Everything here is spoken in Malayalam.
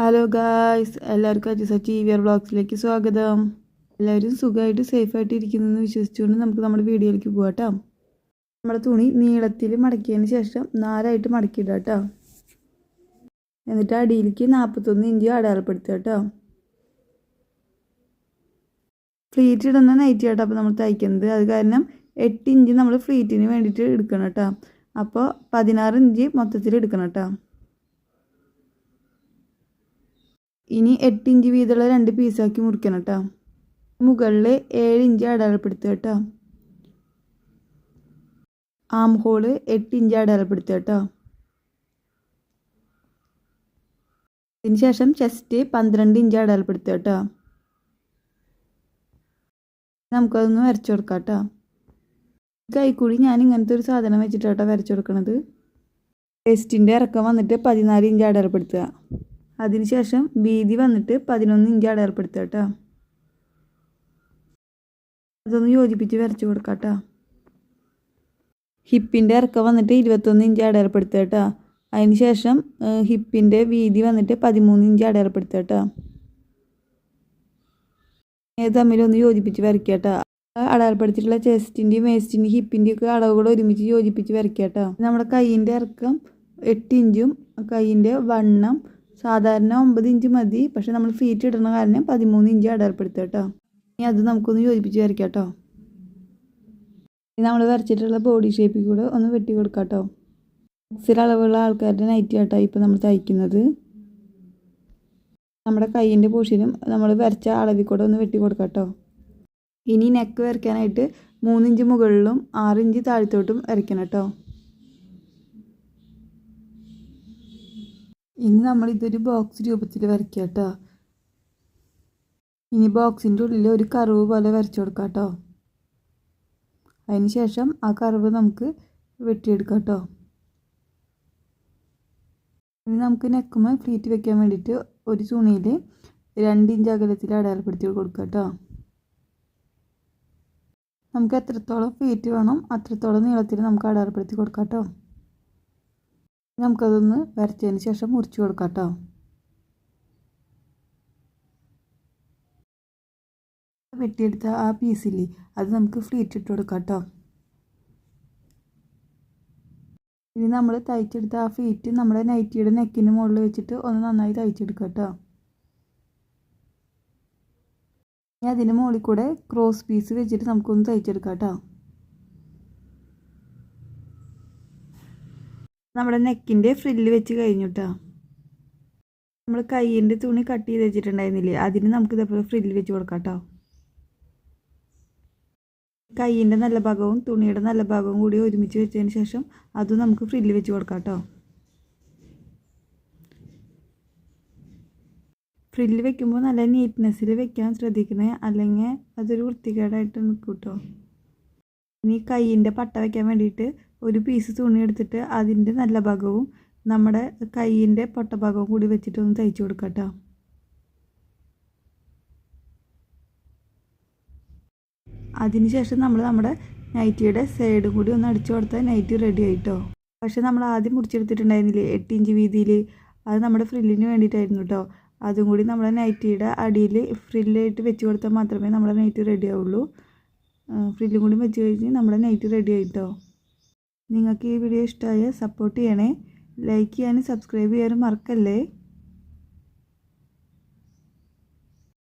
ഹലോ ഗായ്സ് എല്ലാവർക്കും അജിസ ടി വി ആർ ബ്ലോഗ്സിലേക്ക് സ്വാഗതം. എല്ലാവരും സുഖമായിട്ട് സേഫായിട്ട് ഇരിക്കുന്നതെന്ന് വിശ്വസിച്ചുകൊണ്ട് നമുക്ക് നമ്മുടെ വീഡിയോയിലേക്ക് പോകാം കേട്ടോ നമ്മുടെ തുണി നീളത്തിൽ മടക്കിയതിന് ശേഷം നാലായിട്ട് മടക്കിയിടാം കേട്ടോ. എന്നിട്ട് അടിയിലേക്ക് നാൽപ്പത്തൊന്ന് ഇഞ്ച് അടയാളപ്പെടുത്തുക കേട്ടോ. ഫ്ലീറ്റ് ഇടുന്ന നൈറ്റ് കേട്ടോ അപ്പോൾ നമ്മൾ തയ്ക്കുന്നത്. അത് കാരണം എട്ട് ഇഞ്ച് നമ്മൾ ഫ്ലീറ്റിന് വേണ്ടിയിട്ട് എടുക്കണം കേട്ടോ. അപ്പോൾ പതിനാറ് ഇഞ്ച് മൊത്തത്തിൽ എടുക്കണം കേട്ടോ. ഇനി എട്ട് ഇഞ്ച് വീതമുള്ള രണ്ട് പീസാക്കി മുറിക്കണം കേട്ടോ മുകളിൽ ഏഴ് ഇഞ്ച് അടയാളപ്പെടുത്തുക കേട്ടോ ആം ഹോൾ എട്ട് ഇഞ്ച് അടയാളപ്പെടുത്തുക കേട്ടോ ശേഷം ചെസ്റ്റ് പന്ത്രണ്ട് ഇഞ്ച് അടയാളപ്പെടുത്തുക കേട്ടോ നമുക്കതൊന്ന് വരച്ചു കൊടുക്കാം കേട്ടോ കൈക്കൂടി ഞാൻ ഇങ്ങനത്തെ ഒരു സാധനം വെച്ചിട്ടാട്ടോ വരച്ചു കൊടുക്കണത്. ചെസ്റ്റിന്റെ ഇറക്കം വന്നിട്ട് പതിനാല് ഇഞ്ച് അടയാളപ്പെടുത്തുക. അതിനുശേഷം വീതി വന്നിട്ട് പതിനൊന്ന് ഇഞ്ച് അടയാളപ്പെടുത്തുക കേട്ടോ അതൊന്ന് യോജിപ്പിച്ച് വരച്ചു കൊടുക്കാം കേട്ടോ ഹിപ്പിന്റെ ഇറക്കം വന്നിട്ട് ഇരുപത്തൊന്ന് ഇഞ്ച് അടയാളപ്പെടുത്തുക കേട്ടോ അതിന് ശേഷം ഹിപ്പിന്റെ വീതി വന്നിട്ട് പതിമൂന്ന് ഇഞ്ച് അടയാളപ്പെടുത്തുക കേട്ടോ ഇത് തമ്മിലൊന്ന് യോജിപ്പിച്ച് വരയ്ക്കുക കേട്ടോ അടയാളപ്പെടുത്തിയിട്ടുള്ള ചെസ്റ്റിന്റെയും വേസ്റ്റിന്റെയും ഹിപ്പിന്റെയും ഒക്കെ അളവുകൾ ഒരുമിച്ച് യോജിപ്പിച്ച് വരയ്ക്കുക കേട്ടോ നമ്മുടെ കൈയിന്റെ ഇറക്കം എട്ട് ഇഞ്ചും കൈയിന്റെ വണ്ണം സാധാരണ ഒമ്പത് ഇഞ്ച് മതി. പക്ഷെ നമ്മൾ ഫീറ്റ് ഇടുന്ന കാരണം പതിമൂന്ന് ഇഞ്ച് അടയാളപ്പെടുത്തുക കേട്ടോ. ഇനി അത് നമുക്കൊന്ന് യോജിപ്പിച്ച് വരയ്ക്കാം കേട്ടോ. ഇനി നമ്മൾ വരച്ചിട്ടുള്ള ബോഡി ഷേപ്പിൽ കൂടെ ഒന്ന് വെട്ടി കൊടുക്കാം കേട്ടോ. എക്സിൽ അളവുള്ള ആൾക്കാരുടെ നൈറ്റി കേട്ടോ ഇപ്പോൾ നമ്മൾ തയ്ക്കുന്നത്. നമ്മുടെ കൈയിന്റെ പോഷനും നമ്മൾ വരച്ച അളവിൽ കൂടെ ഒന്ന് വെട്ടി കൊടുക്കാം കേട്ടോ. ഇനി നെക്ക് വരയ്ക്കാനായിട്ട് മൂന്നിഞ്ച് മുകളിലും ആറിഞ്ച് താഴത്തോട്ടും വരയ്ക്കണം കേട്ടോ. ഇനി നമ്മൾ ഇതൊരു ബോക്സ് രൂപത്തിൽ വരയ്ക്കുക കേട്ടോ. ഇനി ബോക്സിന്റെ ഉള്ളിൽ ഒരു കർവ് പോലെ വരച്ചു കൊടുക്കാം കേട്ടോ. അതിന് ശേഷം ആ കർവ് നമുക്ക് വെട്ടിയെടുക്കാം കേട്ടോ. ഇനി നമുക്ക് നെക്കുമ്പോൾ ഫ്ലീറ്റ് വെക്കാൻ വേണ്ടിയിട്ട് ഒരു തുണിയിൽ രണ്ട് ഇഞ്ച് അകലത്തിൽ അടയാളപ്പെടുത്തി കൊടുക്കാം കേട്ടോ. നമുക്ക് എത്രത്തോളം ഫീറ്റ് വേണം അത്രത്തോളം നീളത്തിൽ നമുക്ക് അടയാളപ്പെടുത്തി കൊടുക്കാം കേട്ടോ. നമുക്കതൊന്ന് വരച്ചതിന് ശേഷം മുറിച്ച് കൊടുക്കാം കേട്ടോ വെട്ടിയെടുത്ത ആ പീസില്ലേ അത് നമുക്ക് ഫ്ലീറ്റ് ഇട്ട് കൊടുക്കാം കേട്ടോ ഇനി നമ്മൾ തയ്ച്ചെടുത്ത ആ ഫീറ്റ് നമ്മുടെ നൈറ്റിയുടെ നെക്കിന് മുകളിൽ വെച്ചിട്ട് ഒന്ന് നന്നായി തയ്ച്ചെടുക്കാം കേട്ടോ ഇനി അതിന് മുകളിൽ കൂടെ ക്രോസ് പീസ് വെച്ചിട്ട് നമുക്കൊന്ന് തയ്ച്ചെടുക്കാം കേട്ടോ നമ്മുടെ നെക്കിന്റെ ഫ്രില്ല് വെച്ച് കഴിഞ്ഞു കേട്ടോ നമ്മൾ കയ്യിന്റെ തുണി കട്ട് ചെയ്ത് വെച്ചിട്ടുണ്ടായിരുന്നില്ലേ? അതിന് നമുക്ക് ഇതേപോലെ ഫ്രില്ല് വെച്ച് കൊടുക്കാം കേട്ടോ കയ്യിന്റെ നല്ല ഭാഗവും തുണിയുടെ നല്ല ഭാഗവും കൂടി ഒരുമിച്ച് വെച്ചതിന് ശേഷം അതും നമുക്ക് ഫ്രില്ല് വെച്ച് കൊടുക്കാം കേട്ടോ ഫ്രില്ല് വെക്കുമ്പോൾ നല്ല നീറ്റ്നെസ്സിൽ വെക്കാൻ ശ്രദ്ധിക്കണേ. അല്ലെങ്കിൽ അതൊരു വൃത്തികേടായിട്ട് നിൽക്കും കേട്ടോ ഇനി കയ്യിന്റെ പട്ട വയ്ക്കാൻ വേണ്ടിയിട്ട് ഒരു പീസ് തുണി എടുത്തിട്ട് അതിന്റെ നല്ല ഭാഗവും നമ്മുടെ കയ്യിന്റെ പൊട്ട ഭാഗവും കൂടി വെച്ചിട്ട് ഒന്ന് തയ്ച്ചു കൊടുക്കാം കേട്ടോ അതിനുശേഷം നമ്മൾ നമ്മുടെ നൈറ്റിയുടെ സൈഡും കൂടി ഒന്ന് അടിച്ചു കൊടുത്താൽ നൈറ്റി റെഡി ആയിട്ടോ. പക്ഷേ നമ്മൾ ആദ്യം മുറിച്ചെടുത്തിട്ടുണ്ടായിരുന്നില്ലേ? എട്ട് ഇഞ്ച് വീതിയിൽ അത് നമ്മുടെ ഫ്രില്ലിന് വേണ്ടിയിട്ടായിരുന്നു കേട്ടോ അതും കൂടി നമ്മുടെ നൈറ്റിയുടെ അടിയിൽ ഫ്രില്ലായിട്ട് വെച്ച് കൊടുത്താൽ മാത്രമേ നമ്മുടെ നൈറ്റി റെഡി ആവുള്ളൂ. ഫ്രില്ലും കൂടി വെച്ച് കഴിഞ്ഞ് നമ്മുടെ നൈറ്റി റെഡി ആയിട്ടോ. നിങ്ങൾക്ക് ഈ വീഡിയോ ഇഷ്ടമായ സപ്പോർട്ട് ചെയ്യണേ ലൈക്ക് ചെയ്യാനും സബ്സ്ക്രൈബ് ചെയ്യാനും മറക്കല്ലേ?